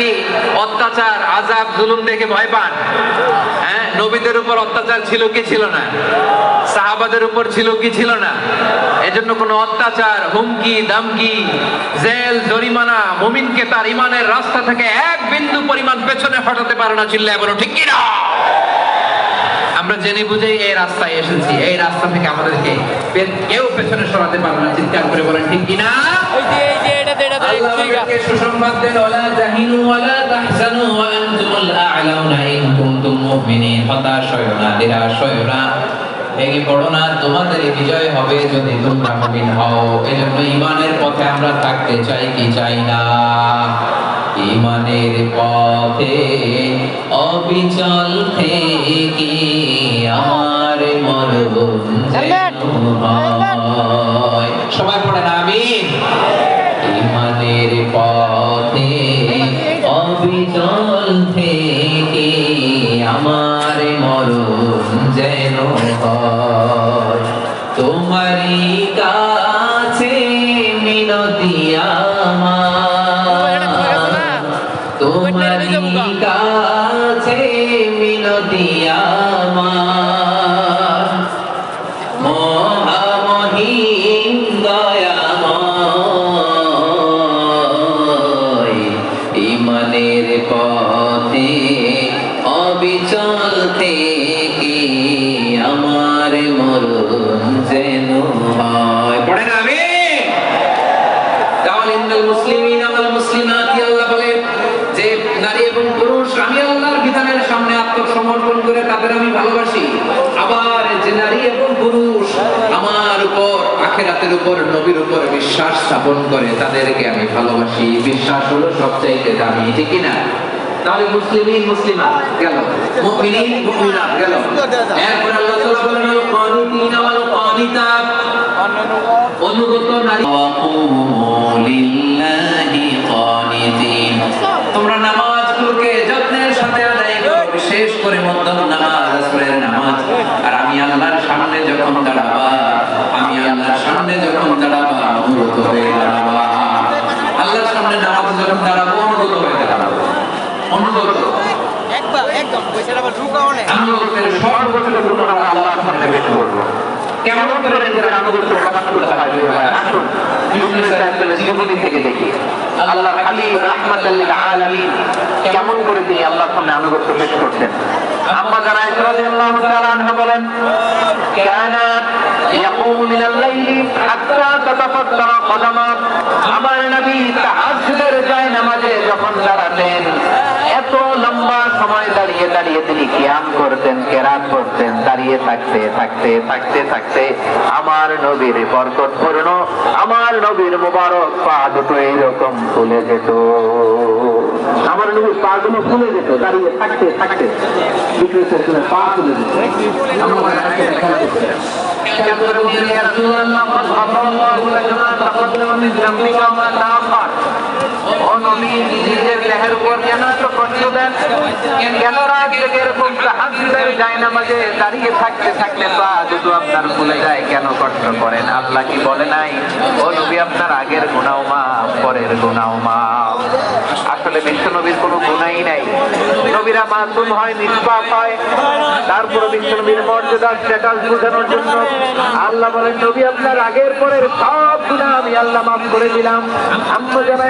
কি অত্যাচার আজাব জুলুম দেখে ভয় পান? হ্যাঁ নবীদের উপর অত্যাচার ছিল কি ছিল না? সাহাবাদের উপর ছিল কি ছিল না? এজন্য কোনো অত্যাচার, হুমকি, দামকি, জেল, জরিমানা, মুমিনকে তার ইমানের রাস্তা থেকে এক বিন্দু পরিমাণ পেছনে হটাতে পারে না, চিল্লায় বলো, ঠিক কি না আমরা জেনে বুঝেই এই রাস্তায় এসেছি। এই রাস্তা থেকে আমাদেরকে কেউ পেছনে সরাতে পারবে না চিৎকার করে বলেন ঠিক কি না ওই যে এই যে এটা এটা আল্লাহ আমাদেরকে সুসংবাদ দেন ওয়ালা তাহিনু ওয়ালা তাহজানু ওয়া আনতুমুল আ'লাউনা ইন কুনতুম মুমিনিন। হতাশ হয়ো না নিরাশ হয়ো না। ভেঙে পড়ো না তোমাদের বিজয় হবে যদি তোমরা মুমিন হও। এজন্য ঈমানের পথে আমরা থাকতে চাই কি চাই না। ঈমানের পথে অবিচল থেকে আমার হয়। সবাই পড়েন আমিন। ইমানের পথে অবিচল থেকে আমার মরণ যেন হয়। তোমারই পথে অবিচল থেকে আমার মরণ যেন হয় পড়ে না আমি তাহলে ইন্নাল মুসলিমিন আমাল মুসলিমাতি আল্লাহ বলে যে নারী এবং পুরুষ আমি আল্লাহর বিধানের সামনে আত্মসমর্পণ করে তাদের আমি ভালোবাসি আবার যে নারী এবং পুরুষ আমার উপর আখেরাতের উপর নবীর উপর বিশ্বাস স্থাপন করে তাদেরকে আমি ভালোবাসি। বিশ্বাস হলো সবচাইতে দামি ঠিক না? তাহলে মুসলিমিন মুসলিমা গেল। মুমিনিন মুমিনা গেল। এরপর আল্লাহ তাআলা বলেন আল কানিতিন ওয়াল কানিতাত। অনুগত নারী লিল্লাহি কানিতিন। তোমরা নামাজগুলোকে যত্নের সাথে আদায় করো বিশেষ করে মধ্যম নামাজ আসরের নামাজ। আর আমি আল্লাহর সামনে যখন দাঁড়াবা আমি আল্লাহর সামনে যখন দাঁড়াবা অনুগত দাঁড়াবা। আল্লাহর সামনে নামাজ যখন দাঁড়াবো অনুগত হয়ে দাঁড়াবো। অনুগত। একবার একদম পয়সাটা আবার ঢুকাও না আনুগত্যের সর্বপ্রথম আমরা আল্লাহর সামনে পেশ করব। কেমন করে নিজের আনুগত্য প্রকাশ করতে আসুন ইউনুস সাহেবের জীবনী থেকে দেখি। আল্লাহ হাবিব রাহমাতাল লিল আলামিন কেমন করে তিনি আল্লাহর সামনে আনুগত্য পেশ করতেন? আমার এত লম্বা সময় দাঁড়িয়ে দাঁড়িয়ে তিনি কিয়াম করতেন, কেরাত করতেন, দাঁড়িয়ে থাকতে থাকতে থাকতে থাকতে আমার নবীর বরকতপূর্ণ, আমার নবীর মোবারক পা দুটো এইরকম ফুলে যেত। নবীর পা গুলো ফুলে যেত, দাঁড়িয়ে থাকতে থাকতে। পা ফুলে যেত যায় কেন কষ্ট করেন আল্লাহ কি বলে নাই? ও নবী, আপনার আগের গুণাও মা পরের গুণাও মা আসলে বিশ্ব নবীর কোনো গুণাই নাই। নবীরা মাসুম হয়, নিষ্পাপ হয়। তারপরে বিশ্ব নবীর মর্যাদা স্ট্যাটাস বোঝানোর জন্য আল্লাহ বলেন, নবী, আপনার আগের পরের সব গুণা আমি আল্লাহ মাফ করে দিলাম। আমরা জানা